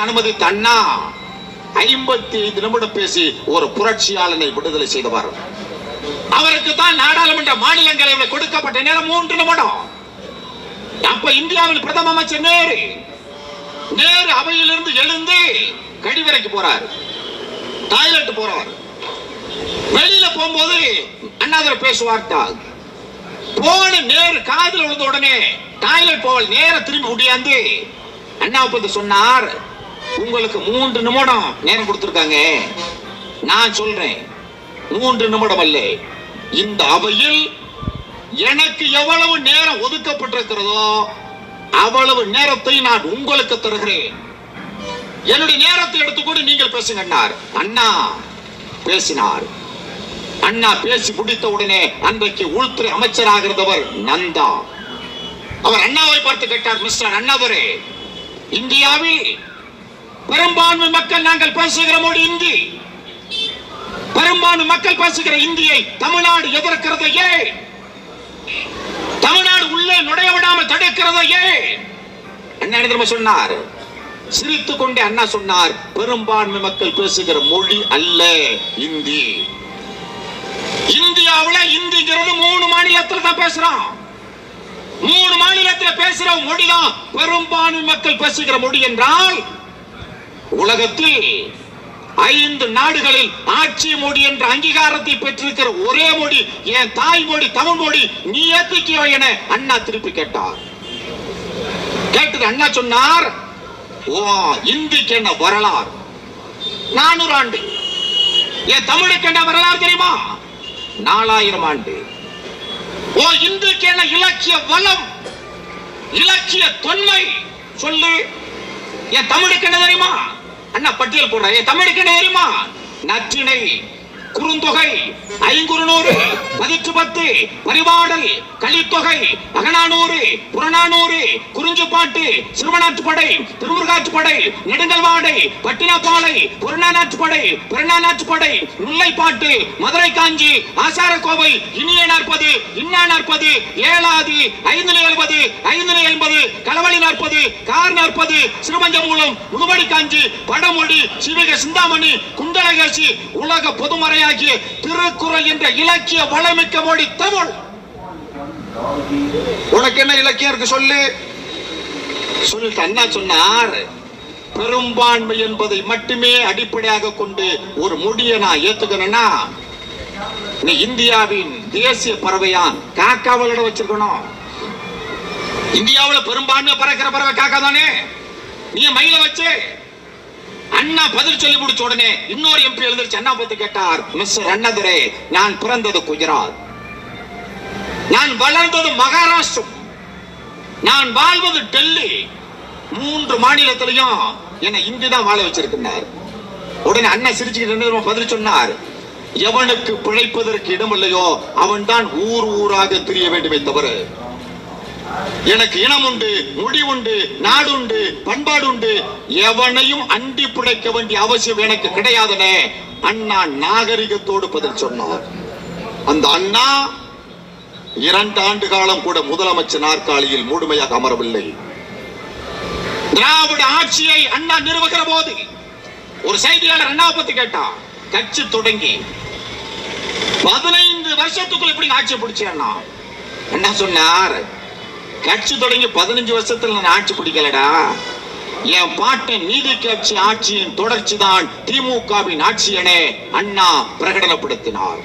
அனுமதி தன்னா. ஐம்பத்தி ஐந்து நிமிடம் பேசி ஒரு புரட்சியாளனை விடுதலை செய்தவர். அவருக்கு தான் நாடாளுமன்ற மாநிலங்களவையில் கொடுக்கப்பட்ட நேரம் மூன்று நிமிடம். அப்ப இந்தியாவில் பிரதம அமைச்சர் நேரு. நேரு அவையிலிருந்து எழுந்து கழிவறைக்கு போறார். டாய்லெட் போறவர். வெளியில போகும்போது அண்ணாதர பேசுவார்த்தால் போன நேரு காதல் விழுந்த உடனே டாய்லெட் போவல் நேர திரும்பி முடியாந்து அண்ணா சொன்னார். உங்களுக்கு மூன்று நிமிடம் நேரம் கொடுத்திருக்காங்க. நான் சொல்றேன். மூன்று நிமிடம் அல்ல. இந்த அவையில் எனக்கு எவ்வளவு நேரம் ஒதுக்கப்பட்டிருக்கிறதோ அவ்வளவு நேரத்தை நான் உங்களுக்கு தருகிறேன். என்னுடைய நேரத்தை எடுத்துக்கொண்டு நீங்கள் பேசுங்க அண்ணார் அண்ணா பேசினார். அண்ணா பேசி முடித்த உடனே அன்றைக்கு உள்துறை அமைச்சராக இருந்தவர் நந்தா. அவர் அண்ணாவை பார்த்து கேட்டார் மிஸ்டர் அண்ணாதுரை இந்தியாவில் பெரும்பான்மை மக்கள் நாங்கள் பேசுகிற மொழி இந்தி. பெரும்பான்மை மக்கள் பேசுகிற இந்தியை தமிழ்நாடு எதிர்க்கிறது. ஏன் தமிழ்நாடு உள்ளே நுழைய விடாமல் தடுக்கிறது. ஏன் என்ன சொன்னார்? சிரித்து கொண்டே அண்ணா சொன்னார் பெரும்பான்மை மக்கள் பேசுகிற மொழி அல்ல இந்தி. இந்தியாவுல இந்திங்கிறது மூணு மாநிலத்துல தான் பேசுறோம் மூணு மாநிலத்துல பேசுற மொழிதான் பெரும்பான்மை மக்கள் பேசுகிற மொழி என்றால் உலகத்தில் ஐந்து நாடுகளில் ஆட்சி மொழி என்ற அங்கீகாரத்தை பெற்றிருக்கிற ஒரே மொழி என் தாய் மொழி தமிழ் மொழி நீ ஏத்துக்கியோ என அண்ணா திருப்பி கேட்டார். கேட்டது அண்ணா சொன்னார் ஓ இந்திக்கு என்ன வரலாறு? நானூறு ஆண்டு. என் தமிழுக்கு என்ன வரலாறு தெரியுமா? நாலாயிரம் ஆண்டு. ஓ இந்துக்கு என்ன இலக்கிய வளம்? இலக்கிய தொன்மை? சொல்லு. என் தமிழுக்கு என்ன தெரியுமா? அண்ணா பட்டியல் போடுற. தமிழுக்கு என்ன தெரியுமா நற்றிணை குறுந்தொகை ஐங்குறுநூறு பதிற்று பத்து பரிபாடல் கலித்தொகை அகநானூறு புறநானூறு படை சிறுவனாற்றுப்படை திருமுருகாற்றுப்படை நெடுங்கல்வாடை பட்டினப்பாலை புறநானாற்றுப்படை புறநானாற்றுப்படை முல்லைப்பாட்டு மதுரை காஞ்சி ஆசாரக்கோவை இனிய நாற்பது இன்னா நாற்பது ஏழாதி ஐந்து எழுபது ஐந்து எண்பது களவழி நாற்பது கார் நாற்பது சிறுபஞ்சமூலம் முதுமடி காஞ்சி படமொழி சிவிக சிந்தாமணி குண்டலகேசி உலக பொதுமறையாகிய திருக்குறள் என்ற இலக்கிய வளமிக்க மொழி தமிழ். உனக்கு என்ன இலக்கியம் இருக்கு சொல்லு? சொல்லிட்டு அண்ணா சொன்னார். பெரும்பான்மை என்பதை மட்டுமே அடிப்படையாக கொண்டு ஒரு மொழியை நான் ஏத்துக்கிறேன்னா நீ இந்தியாவின் தேசிய பறவையான் காக்காவலோட வச்சிருக்கணும். இந்தியாவில் பெரும்பான்மை பறக்கிற பறவை காக்கா தானே? நீ மயில வச்சு அண்ணா பதில் சொல்லி முடிச்ச உடனே இன்னொரு எம்பி எழுந்திருச்சு அண்ணா பத்தி கேட்டார் மிஸ்டர் அண்ணாதுரை நான் பிறந்தது குஜராத். நான் வளர்ந்தது மகாராஷ்டிரம். நான் வாழ்வது டெல்லி. மூன்று மாநிலத்திலையும் என்னை இங்குதான் தான் வாழ வச்சிருக்கிறார் உடனே அண்ணன் சிரிச்சுக்கிட்டு பதில் சொன்னார். எவனுக்கு பிழைப்பதற்கு இடமில்லையோ அவன் தான் ஊர் ஊராக தெரிய வேண்டுமே தவிர. எனக்கு இனம் உண்டு மொழி உண்டு நாடு உண்டு பண்பாடு உண்டு. எவனையும் அண்டி பிழைக்க வேண்டிய அவசியம் எனக்கு கிடையாதுனே அண்ணா நாகரிகத்தோடு பதில் சொன்னார். அந்த அண்ணா இரண்டு ஆண்டு காலம் கூட முதலமைச்சர் நாற்காலியில் முழுமையாக அமரவில்லை. திராவிட ஆட்சியை அண்ணா நிறுவுகிற போது ஒரு செய்தியாளர் அண்ணா பத்தி கேட்டான் கட்சி தொடங்கி பதினைந்து வருஷத்துக்குள்ள எப்படி ஆட்சி பிடிச்சேன்னா அண்ணா. என்ன சொன்னார்? கட்சி தொடங்கி பதினஞ்சு வருஷத்துல நான் ஆட்சி பிடிக்கலடா. என் பாட்டை நீதி கட்சி ஆட்சியின் தொடர்ச்சி தான் திமுகவின் ஆட்சி என அண்ணா பிரகடனப்படுத்தினார்.